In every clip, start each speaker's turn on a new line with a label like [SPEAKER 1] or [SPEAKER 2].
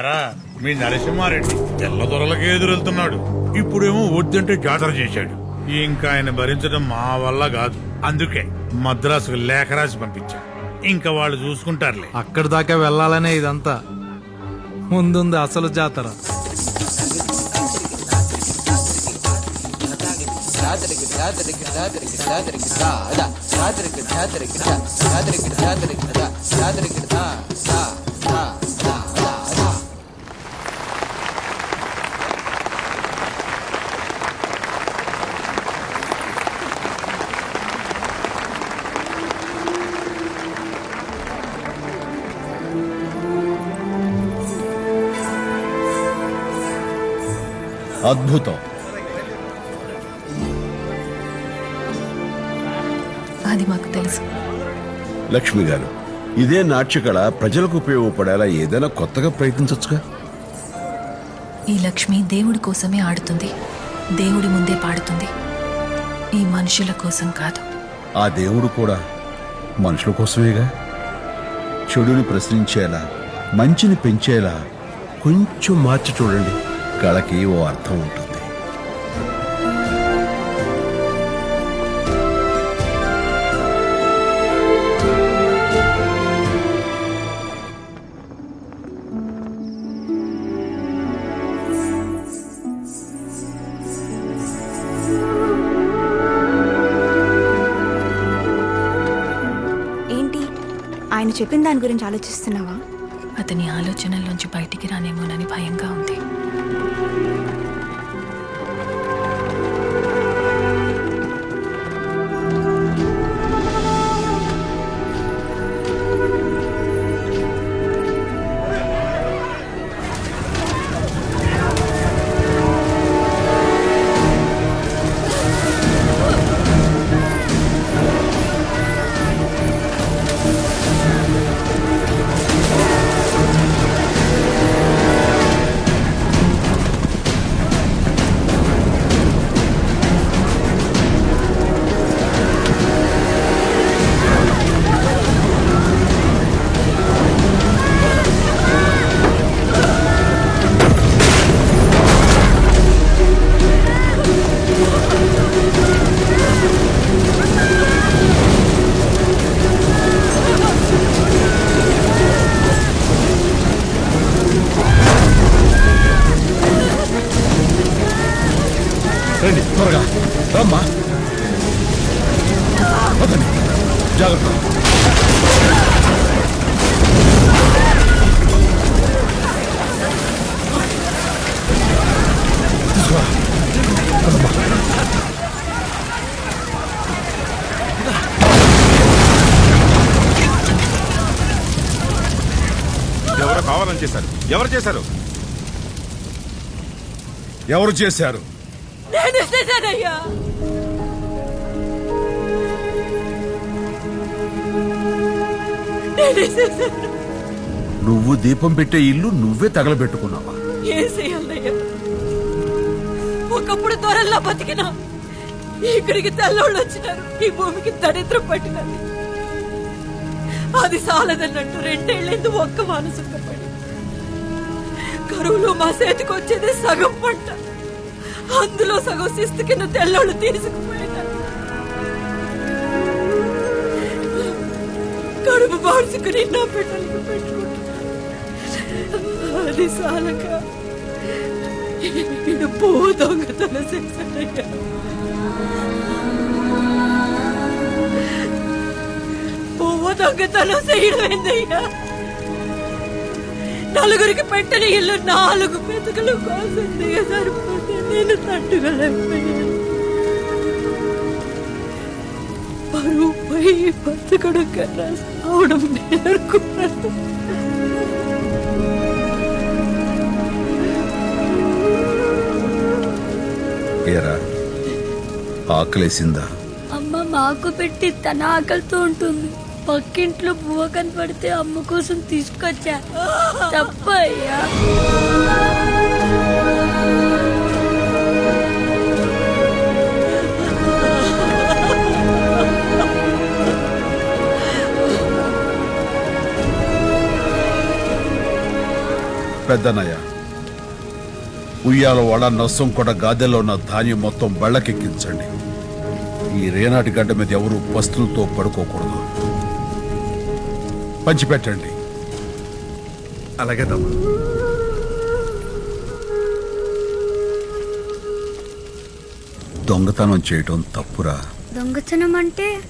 [SPEAKER 1] ఎరా మీ నరసింహారెడ్డి తెల్లదొరలకే ఎదురెళ్తున్నాడు ఇప్పుడేమో వద్దంటే జాతర చేశాడు ఇంకా ఆయన భరించడం మా వల్ల కాదు అందుకే మద్రాసుకు లేఖ రాసి పంపించా ఇంకా వాళ్ళు చూసుకుంటారులే
[SPEAKER 2] అక్కడి దాకా వెళ్ళాలనే ఇదంతా ముందుంది అసలు జాతర
[SPEAKER 3] అద్భుతం.
[SPEAKER 4] అది మాకు తెలుసు.
[SPEAKER 3] లక్ష్మి గారు ఇదే నాట్యకళ ప్రజలకు ఉపయోగపడేలా ఏదైనా కొత్తగా ప్రయత్నించవచ్చుగా
[SPEAKER 4] ఈ లక్ష్మి దేవుడి కోసమే ఆడుతుంది. దేవుడి ముందే పాడుతుంది. ఈ మనుషుల కోసం కాదు.
[SPEAKER 3] ఆ దేవుడు కూడా మనుషుల కోసమేగా? చెడుని ప్రశ్నించేలా మంచిని పెంచేలా కొంచెం మార్చి చూడండి. కళకి ఓ అర్థం ఉంటుంది.
[SPEAKER 5] ఏంటి? ఆయన చెప్పిన దాని గురించి ఆలోచిస్తున్నావా?
[SPEAKER 4] అతని ఆలోచనల్లోంచి బయటికి రానేమోనని భయంగా ఉంది.
[SPEAKER 6] ఎవరో కావాలని చేశారు. ఎవరు చేశారు?
[SPEAKER 3] ఎవరు చేశారు?
[SPEAKER 7] నేను చేశానయ్యా. నేనే చేశాను
[SPEAKER 3] నువ్వు దీపం పెట్టే ఇల్లు నువ్వే తగలబెట్టుకున్నావా?
[SPEAKER 7] ఏం చేయాలయ్యా? ఒకప్పుడు త్వరల్లా బతికినా ఇక్కడికి తెల్లోళ్ళు వచ్చినారు ఈ భూమికి దరిద్రం పట్టినది. అది సాలదన్నట్టు రెండేళ్ళేందు ఒక్క మానసుకపడి కరువులో మా చేతికి వచ్చేది సగం పంట. అందులో సగం శిస్తు కింద తెల్లోళ్ళు తీసుకుపోయారు మార్చుకుని నా బిడ్డలకు పెట్టుకుంటా అది సాలక ఈడు పో దొంగతనం చేశాడయ్యా పువ్వు దొంగతనం చేయడం ఏందయ్యా? నలుగురికి పెట్టిన ఇల్లు నాలుగు మెతుకులు కోసింది సరిపోతే నేను తట్టుకోలేకపోయాను. పరువు పోయి బతకడం కన్నా అవడం నేర్చుకున్నాను
[SPEAKER 3] ఏరా ఆకలేసిందా?
[SPEAKER 8] అమ్మ మాకు పెట్టి తన ఆకలితో ఉంటుంది. పక్కింట్లో బువ్వ కనపడితే అమ్మ కోసం తీసుకొచ్చా. తప్ప
[SPEAKER 3] పెద్దనయ్య. ఉయ్యాల వాడ నర్సం కూడా గాదెలో ఉన్న ధాన్యం మొత్తం బళ్ళకెక్కించండి. ఈ రేనాటి గడ్డ మీద ఎవరు పస్తులతో పడుకోకూడదు. పంచిపెట్టండి.
[SPEAKER 9] అలాగే తమ్ముడు.
[SPEAKER 3] దొంగతనం చేయటం తప్పురా.
[SPEAKER 8] దొంగతనం అంటే?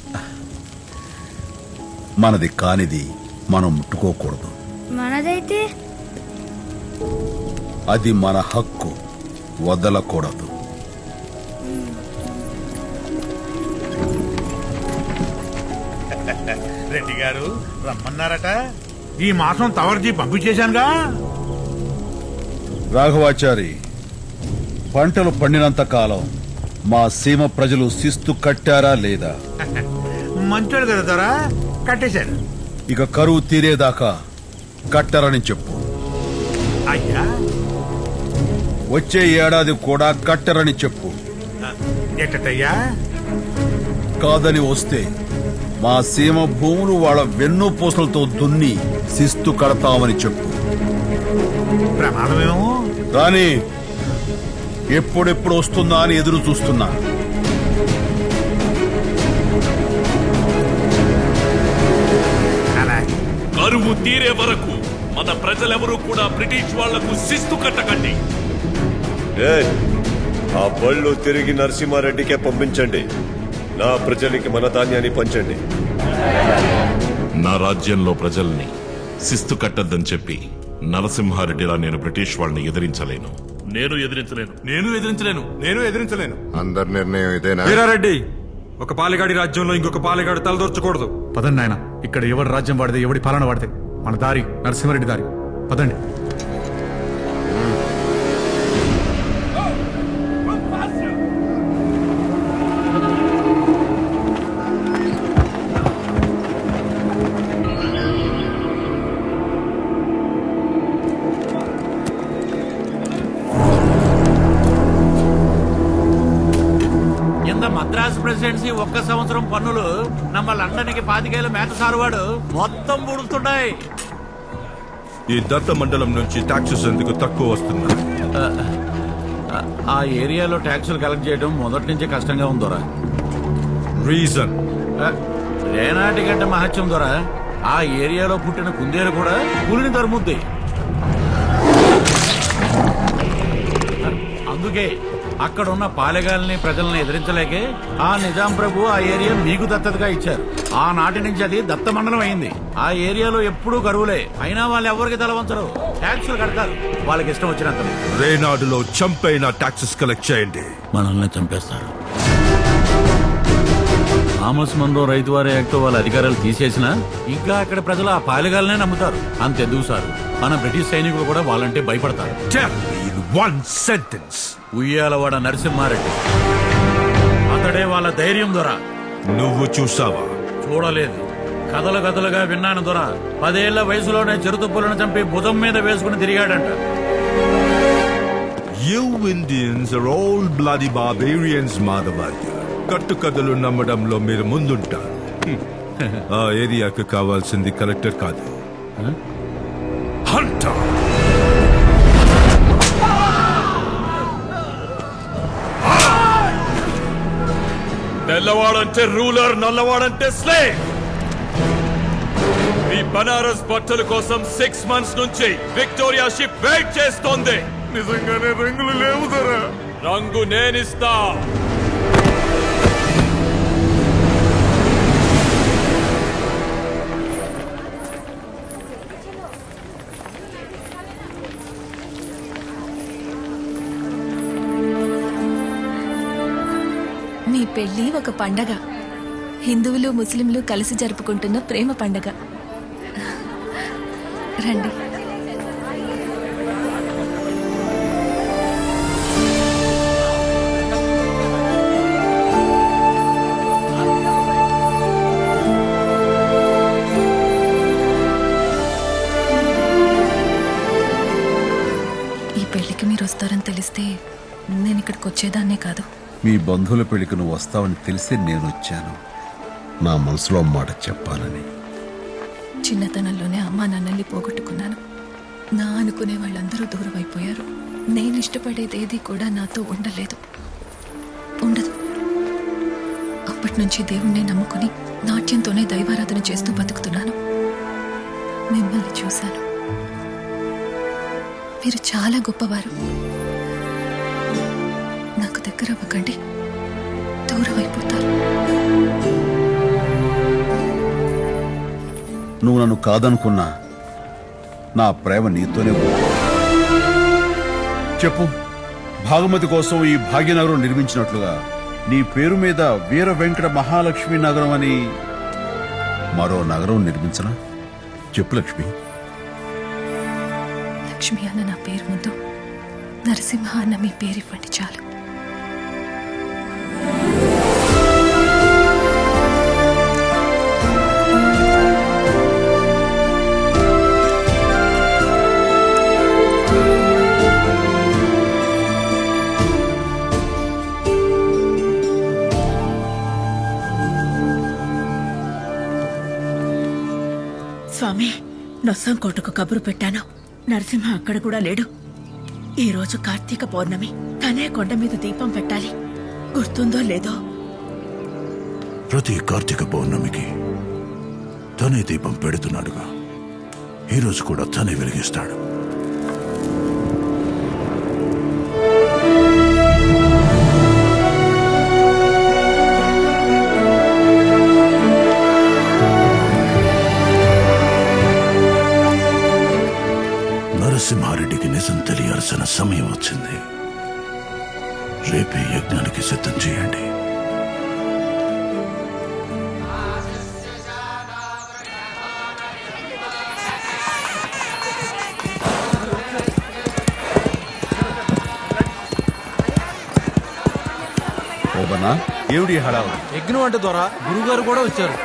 [SPEAKER 3] మనది కానిది మనం ముట్టుకోకూడదు.
[SPEAKER 8] మనదైతే?
[SPEAKER 3] అది మన హక్కు. వదలకూడదు.
[SPEAKER 1] రెడ్డి గారు రమ్మన్నారట. ఈ మాసం తవర్జీ పంపించేశానుగా
[SPEAKER 3] రాఘవాచారి పంటలు పండినంత కాలం మా సీమ ప్రజలు శిస్తు కట్టారా లేదా?
[SPEAKER 1] మంచోడు కదా దొరా కట్టేశాడు
[SPEAKER 3] ఇక కరువు తీరేదాకా కట్టరని చెప్పు.
[SPEAKER 1] అయ్యా.
[SPEAKER 3] వచ్చే ఏడాది కూడా కట్టరని చెప్పు.
[SPEAKER 1] ఎట్టయ్యా
[SPEAKER 3] కాదని వస్తే మా సీమ భూములు వాళ్ళ వెన్ను పూసలతో దున్ని శిస్తు కడతామని చెప్పు.
[SPEAKER 1] ప్రమాదమేమో?
[SPEAKER 3] రాని ఎప్పుడెప్పుడు వస్తుందా అని ఎదురు చూస్తున్నా.
[SPEAKER 10] కరువు తీరే వరకు మన ప్రజలెవరూ కూడా బ్రిటిష్ వాళ్ళకు శిస్తు కట్టకండి.
[SPEAKER 11] ఏయ్, ఆ బళ్ళు తిరిగి నరసింహారెడ్డికే పంపించండి. నా ప్రజలకి మన ధాన్యాన్ని పంచండి.
[SPEAKER 10] నా రాజ్యంలో ప్రజల్ని శిస్తు కట్టద్దని చెప్పి నరసింహారెడ్డిలా నేను బ్రిటిష్ వాళ్ళని ఎదిరించలేను. నేను ఎదిరించలేను. నేను ఎదిరించలేను.
[SPEAKER 6] నేను ఎదిరించలేను.
[SPEAKER 11] అందరి నిర్ణయం ఇదేనా?
[SPEAKER 9] వీరారెడ్డి ఒక పాలెగాడి రాజ్యంలో ఇంకొక పాలెగాడు తలదొర్చకూడదు.
[SPEAKER 2] పదండి నాయన ఇక్కడ ఎవడి రాజ్యం వాడితే ఎవడి పాలన వాడితే? మన దారి నరసింహారెడ్డి దారి. పదండి.
[SPEAKER 12] కింద ప్రెసిడెన్సీ ఒక్క సంవత్సరం పన్నులు నమ్మ లండన్కి పాతికేళ్ళు మేత సారువాడు మొత్తం పుడుతున్నాయి
[SPEAKER 6] ఈ దత్త మండలం నుంచి టాక్సెస్ ఎందుకు తక్కువ వస్తుంది
[SPEAKER 12] ఆ ఏరియాలో ట్యాక్సులు కలెక్ట్ చేయడం మొదటి నుంచే కష్టంగా ఉందోరా
[SPEAKER 6] రీజన్
[SPEAKER 12] రేనాటి గడ్డ మహత్యం ద్వారా ఆ ఏరియాలో పుట్టిన కుందేలు కూడా పులిని తరుముద్ది. అందుకే అక్కడ ఉన్న పాలెగాల్ని ప్రజల్ని ఎదిరించలేకే ఆ నిజాం ప్రభు ఆ ఏరియా మీకు దత్తతగా ఇచ్చారు. ఆ నాటి నుంచి అది దత్త మండలం అయింది. ఆ ఏరియాలో ఎప్పుడూ కరువులే అయినా వాళ్ళు ఎవరికి తలవంచరు. ట్యాక్సులు కడతారు. వాళ్ళకి ఇష్టం వచ్చినంత
[SPEAKER 6] రేనాడులో చంపైన టాక్సెస్ కలెక్ట్ చేయండి.
[SPEAKER 12] మనల్ని చంపేస్తారు. థామస్ మన్రో రైతు వారి యాక్ట్ వాళ్ళ అధికారాలు తీసేసినా ఇంకా అక్కడ ప్రజలు ఆ పాలెగాలనే నమ్ముతారు. అంతెందుకు సార్? మన బ్రిటిష్ సైనికులు కూడా వాళ్ళంటే భయపడతారు.
[SPEAKER 6] One sentence.
[SPEAKER 12] ఉయ్యాలవాడ నరసింహారెడ్డి. అతడే వాళ్ళ ధైర్యం దొర.
[SPEAKER 6] నువ్వు చూసావా?
[SPEAKER 12] చూడలేదు. కథలు కథలుగా విన్నాను దొర. పదేళ్ళ వయసులోనే చిరుతుప్పులను చంపి భుజం మీద వేసుకుని తిరిగాడంట.
[SPEAKER 6] You Indians are all bloody barbarians, మాధవాద్య కట్టు కథలు నమ్మడంలో మీరు ముందుంటారు. ఆ ఏరియాకు కావాల్సింది కలెక్టర్ కాదు. హంటర్
[SPEAKER 10] తెల్లవాడంటే రూలర్ నల్లవాడంటే స్లే మీ బనారస్ బట్టల కోసం సిక్స్ మంత్స్ నుంచి విక్టోరియా షిప్ వెయిట్ చేస్తోంది.
[SPEAKER 6] నిజంగానే రంగులు లేవు ధర
[SPEAKER 10] రంగు నేనిస్తా.
[SPEAKER 4] పెళ్ళి ఒక పండగ. హిందువులు ముస్లింలు కలిసి జరుపుకుంటున్న ప్రేమ పండగ. రండి. ఈ పెళ్ళికి మీరు వస్తారని తెలిస్తే నేను ఇక్కడికి వచ్చేదాన్నే కాదు.
[SPEAKER 3] మీ బంధువుల పెళ్ళికి నువ్వు వస్తావని తెలిసి నేను వచ్చాను నా మనసులో మాట చెప్పాలని.
[SPEAKER 4] చిన్నతనంలోనే అమ్మా నాన్నల్ని పోగొట్టుకున్నాను. నా అనుకునే వాళ్ళందరూ దూరం అయిపోయారు నేను ఇష్టపడేది ఏది కూడా నాతో ఉండలేదు. ఉండదు. అప్పటి నుంచి దేవుణ్ణి నమ్ముకుని నాట్యంతోనే దైవారాధన చేస్తూ బతుకుతున్నాను. మిమ్మల్ని చూశాను. మీరు చాలా గొప్పవారు. నాకు దగ్గర అవ్వకండి. దూరం అయిపోతారు.
[SPEAKER 3] నువ్వు నన్ను కాదనుకున్నా నా ప్రేమ నీతోనే ఉంది. చెప్పు భాగమతి కోసం ఈ భాగ్యనగరం నిర్మించినట్లుగా నీ పేరు మీద వీర వెంకట మహాలక్ష్మి నగరం అని మరో నగరం నిర్మించనా? చెప్పు లక్ష్మి.
[SPEAKER 4] లక్ష్మి అన్న నా పేరు ముందు నరసింహ అన్న మీ పేరు ఇవ్వండి చాలు.
[SPEAKER 13] నొస్సంకోటకు కబురు పెట్టాను. నరసింహ అక్కడ కూడా లేడు. ఈ రోజు కార్తీక పౌర్ణమి. తనే కొండ మీద దీపం పెట్టాలి. గుర్తుందో లేదో?
[SPEAKER 14] ప్రతి కార్తీక పౌర్ణమికి తనే దీపం పెడుతున్నాడుగా. ఈరోజు కూడా తనే వెలిగిస్తాడు. సమయం వచ్చింది. రేపే యజ్ఞానికి సిద్ధం చేయండి.
[SPEAKER 3] ఈ హడావుడి?
[SPEAKER 2] యజ్ఞం అంటే ద్వారా గురుగారు కూడా వచ్చారు.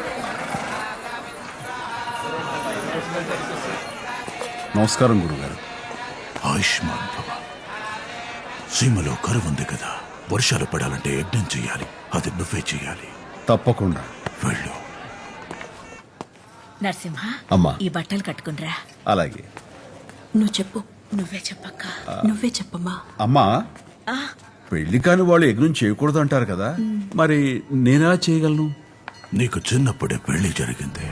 [SPEAKER 3] నమస్కారం గురుగారు
[SPEAKER 14] ఆయుష్మాన్ సీమలో కరువు ఉంది కదా. వర్షాలు పడాలంటే యజ్ఞం చెయ్యాలి అది నువ్వే చెయ్యాలి
[SPEAKER 3] తప్పకుండా.
[SPEAKER 14] వెళ్ళు.
[SPEAKER 13] నరసింహ
[SPEAKER 3] అమ్మా.
[SPEAKER 13] ఈ బట్టలు కట్టుకునిరా
[SPEAKER 3] అలాగే.
[SPEAKER 13] నువ్వు చెప్పు. నువ్వే చెప్పక్క. నువ్వే చెప్పమ్మా.
[SPEAKER 3] అమ్మా. పెళ్ళి కాని వాళ్ళు యజ్ఞం చేయకూడదు అంటారు కదా. మరి నేనెలా చేయగలను?
[SPEAKER 14] నీకు చిన్నప్పుడే పెళ్ళి జరిగింది.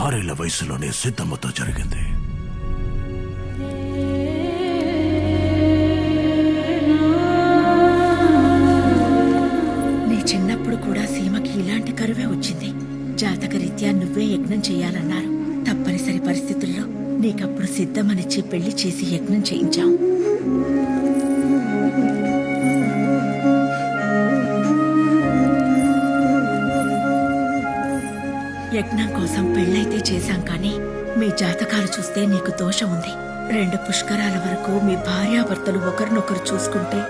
[SPEAKER 14] ఆరేళ్ళ వయసులోనే సిద్ధమ్మతో జరిగింది.
[SPEAKER 13] కరువే వచ్చింది. జాతకరీత్యా నువ్వే యజ్ఞం చేయాలన్నారు. తప్పనిసరి పరిస్థితుల్లో నీకప్పుడు సిద్ధమనిచ్చి పెళ్ళి చేసి యజ్ఞం చేయించాం. యజ్ఞం కోసం పెళ్ళైతే చేశాం కానీ మీ జాతకాలు చూస్తే నీకు దోషం ఉంది. రెండు పుష్కరాల వరకు మీ భార్యాభర్తలు ఒకరినొకరు చూసుకుంటే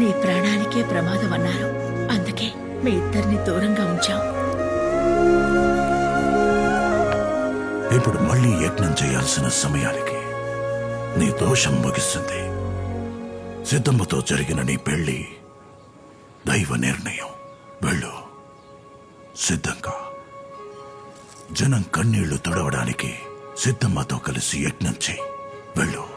[SPEAKER 13] నీ ప్రాణానికే ప్రమాదం అన్నారు అందుకే మీ ఇద్దరిని దూరంగా ఉంచాం.
[SPEAKER 14] ఇప్పుడు మళ్ళీ యజ్ఞం చేయాల్సిన సమయానికి నీ దోషం ముగిస్తుంది. సిద్ధమ్మతో జరిగిన నీ పెళ్ళి దైవ నిర్ణయం. వెళ్ళు. సిద్ధంగా. జనం కన్నీళ్ళు తుడవడానికి సిద్ధమ్మతో కలిసి యజ్ఞం చేయి. వెళ్ళు.